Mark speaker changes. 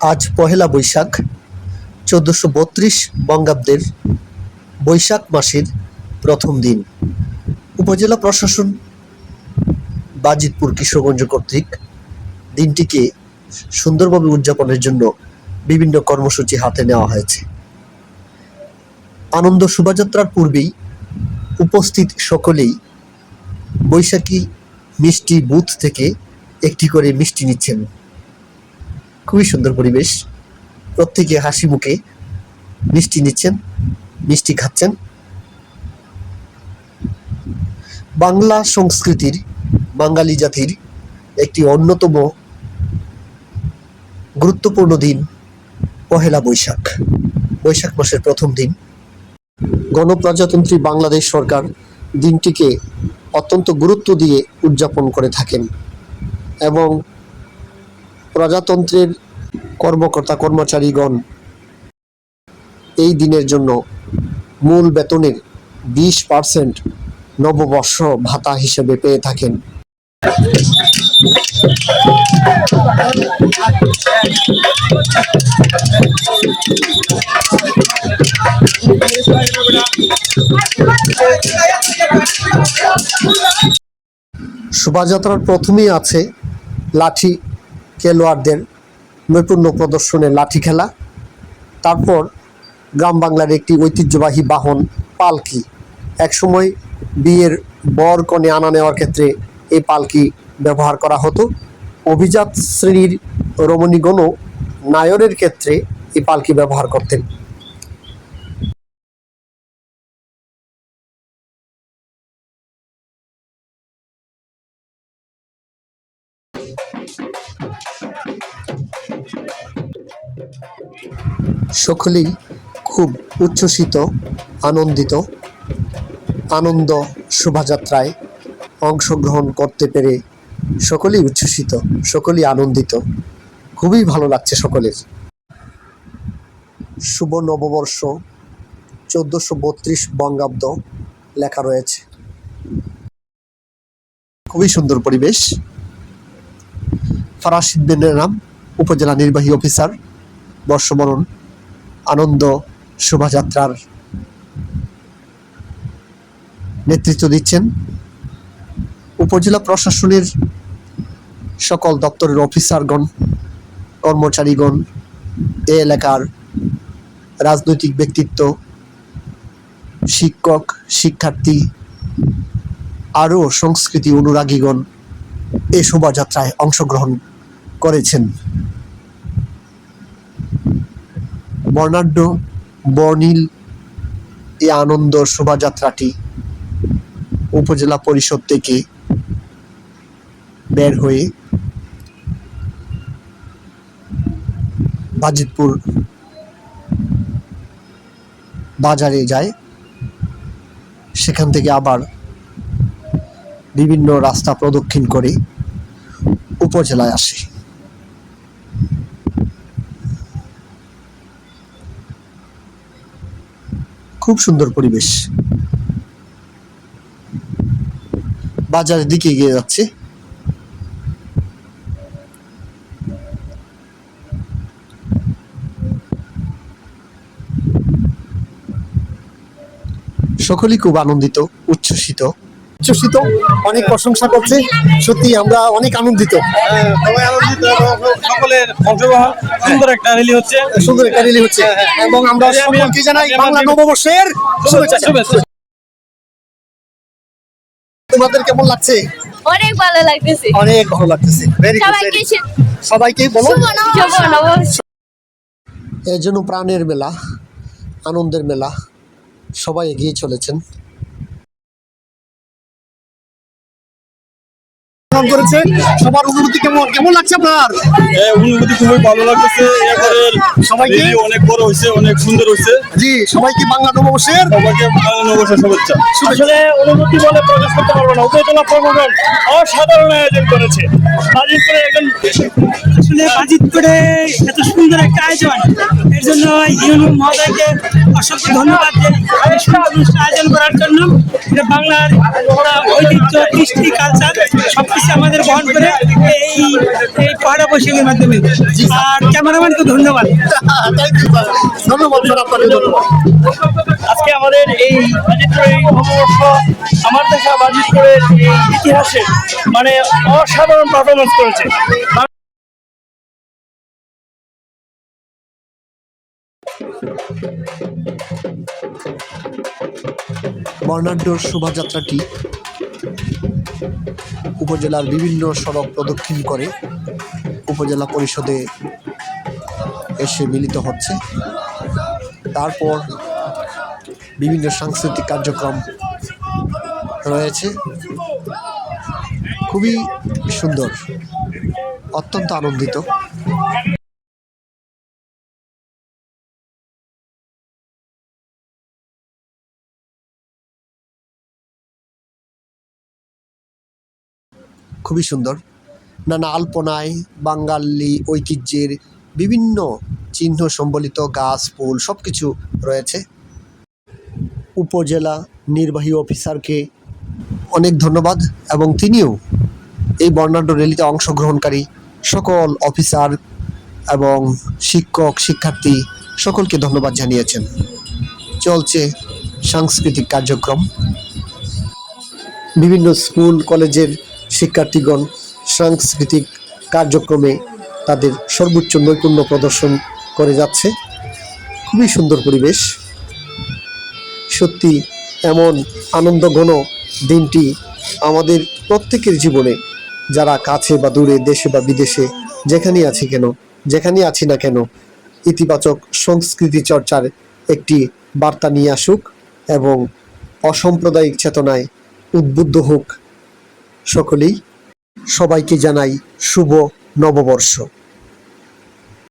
Speaker 1: আজ পহেলা বৈশাখ, চোদ্দোশো বত্রিশ বঙ্গাব্দের বৈশাখ মাসের প্রথম দিন। উপজেলা প্রশাসন, বাজিতপুর কিশোরগঞ্জ কর্তৃক দিনটিকে সুন্দরভাবে উদযাপনের জন্য বিভিন্ন কর্মসূচি হাতে নেওয়া হয়েছে। আনন্দ শোভাযাত্রার পূর্বেই উপস্থিত সকলেই বৈশাখী মিষ্টি বুথ থেকে একটি করে মিষ্টি নিচ্ছেন। খুবই সুন্দর পরিবেশ। প্রত্যেকে হাসি মুখে মিষ্টি নিচ্ছেন, মিষ্টি খাচ্ছেন। বাংলা সংস্কৃতির, বাঙালি জাতির একটি অন্যতম গুরুত্বপূর্ণ দিন পহেলা বৈশাখ। বৈশাখ মাসের প্রথম দিন। গণপ্রজাতন্ত্রী বাংলাদেশ সরকার দিনটিকে অত্যন্ত গুরুত্ব দিয়ে উদযাপন করে থাকেন এবং প্রজাতন্ত্রের কর্মকর্তা কর্মচারীগণ এই দিনের জন্য মূল বেতনের বিশ পার্সেন্ট নববর্ষ ভাতা হিসেবে পেয়ে থাকেন। শোভাযাত্রার প্রথমেই আছে লাঠি খেলোয়াড়দের নৈপুণ্য প্রদর্শনে লাঠি খেলা, তারপর গ্রাম বাংলার একটি ঐতিহ্যবাহী বাহন পালকি। একসময় বিয়ের বর কনে আনা নেওয়ার ক্ষেত্রে এই পালকি ব্যবহার করা হতো। অভিজাত শ্রেণির রমণীগণও নায়রের ক্ষেত্রে এই পালকি ব্যবহার করতেন। সকলেই খুব উচ্ছ্বসিত, আনন্দিত, আনন্দ শোভাযাত্রায় অংশগ্রহণ করতে পেরে সকলেই উচ্ছ্বসিত, সকলেই আনন্দিত। খুবই ভালো লাগছে সকলের। শুভ নববর্ষ, চোদ্দোশো বত্রিশ বঙ্গাব্দ লেখা রয়েছে। খুবই সুন্দর পরিবেশ। ফরাসিদ নাম উপজেলা নির্বাহী অফিসার, বর্ষবরণ। আনন্দ শোভাযাত্রার নেতৃত্ব দিচ্ছেন উপজেলা প্রশাসনের সকল দপ্তরের অফিসারগণ, কর্মচারীগণ, এ এলাকার রাজনৈতিক ব্যক্তিত্ব, শিক্ষক, শিক্ষার্থী, আরও সংস্কৃতি অনুরাগীগণ এ শোভাযাত্রায় অংশগ্রহণ করেছেন। বর্ণাঢ্য, বর্ণিল এই আনন্দ শোভাযাত্রাটি উপজেলা পরিষদ থেকে বের হয়ে বাজিতপুর বাজারে যায়। সেখান থেকে আবার বিভিন্ন রাস্তা প্রদক্ষিণ করে উপজেলায় আসে। খুব সুন্দর পরিবেশ। বাজারের দিকে এগিয়ে যাচ্ছে। সকলেই খুব আনন্দিত উচ্ছ্বসিত। উচ্ছ্বসিত অনেক প্রশংসা করছে। সত্যি আমরা অনেক আনন্দিত।
Speaker 2: সবাই আনন্দিত এবং সকলের অংশগ্রহণ সুন্দর একটা র্যালি হচ্ছে।
Speaker 1: সুন্দর একটা রেলি হচ্ছে। এবং আমরা
Speaker 2: আমি-
Speaker 1: সকলকে জানাই বাংলা নববর্ষের শুভেচ্ছা তোমাদের কেমন লাগছে?
Speaker 3: অনেক ভালো লাগতেছে।
Speaker 1: অনেক ভালো লাগতেছে। ভেরি
Speaker 3: সবাইকে
Speaker 1: বলো।
Speaker 3: শুভ নববর্ষ।
Speaker 1: এর জন্য প্রাণের মেলা আনন্দের মেলা সবাই এগিয়ে চলেছেন। করেছে। সবার অনুভূতি কেমন কেমন লাগছে আপনার?
Speaker 2: অনুভূতি খুবই ভালো লাগতেছে।
Speaker 1: সবাইকে-
Speaker 2: অনেক বড় হয়েছে অনেক সুন্দর হয়েছে।
Speaker 1: জি সবাইকে বাংলা নববর্ষের
Speaker 2: সবাইকে বাংলা নববর্ষের শুভেচ্ছা।
Speaker 4: আসলে অনুভূতি বলে প্রকাশ করতে পারব না। উপজেলা প্রশাসন অসাধারণ আয়োজন করেছে। বাজিতপুরে এখন আসলে বাজিতপুরে এত সুন্দর একটা আয়োজন। এর জন্য ইউনু মহোদয়কে অসংখ্য ধন্যবাদ যে সুন্দর অনুষ্ঠান আয়োজন করার জন্য। এটা বাংলার ঐতিহ্য কৃষ্টি কালচার সবকিছু আমাদের বহন করে এই এই পয়লা বৈশাখের মাধ্যমে। আর ক্যামেরাম্যানকে ধন্যবাদ।
Speaker 1: ধন্যবাদ।
Speaker 5: আমাদের এই বাজিতপুরের এই নববর্ষ আমার দেখা বাজিতপুরের এই ইতিহাসে মানে অসাধারণ পারফরমেন্স করেছে।
Speaker 1: বর্ণাঢ্য শোভাযাত্রাটি উপজেলার বিভিন্ন সড়ক প্রদক্ষিণ করে উপজেলা পরিষদে এসে মিলিত হচ্ছে। তারপর বিভিন্ন সাংস্কৃতিক কার্যক্রম রয়েছে। খুবই সুন্দর, অত্যন্ত আনন্দিত। খুবই সুন্দর। নানা আলপনায়, বাঙালি ঐতিহ্যের বিভিন্ন চিহ্ন সম্বলিত গাছ, ফুল সব কিছু রয়েছে। উপজেলা নির্বাহী অফিসারকে অনেক ধন্যবাদ এবং তিনিও এই বর্ণাঢ্য র্যালিতে অংশগ্রহণকারী সকল অফিসার এবং শিক্ষক, শিক্ষার্থী সকলকে ধন্যবাদ জানিয়েছেন। চলছে সাংস্কৃতিক কার্যক্রম। বিভিন্ন স্কুল, কলেজের শিক্ষার্থীগণ সাংস্কৃতিক কার্যক্রমে তাদের সর্বোচ্চ নৈপুণ্য প্রদর্শন করে যাচ্ছে। খুবই সুন্দর পরিবেশ। সত্যি এমন আনন্দঘন দিনটি আমাদের প্রত্যেকের জীবনে, যারা কাছে বা দূরে, দেশে বা বিদেশে যেখানেই আছি কেন যেখানেই আছি না কেন, ইতিবাচক সংস্কৃতি চর্চার একটি বার্তা নিয়ে আসুক এবং অসাম্প্রদায়িক চেতনায় উদ্বুদ্ধ হোক। সকলেই সবাইকে জানাই শুভ নববর্ষ।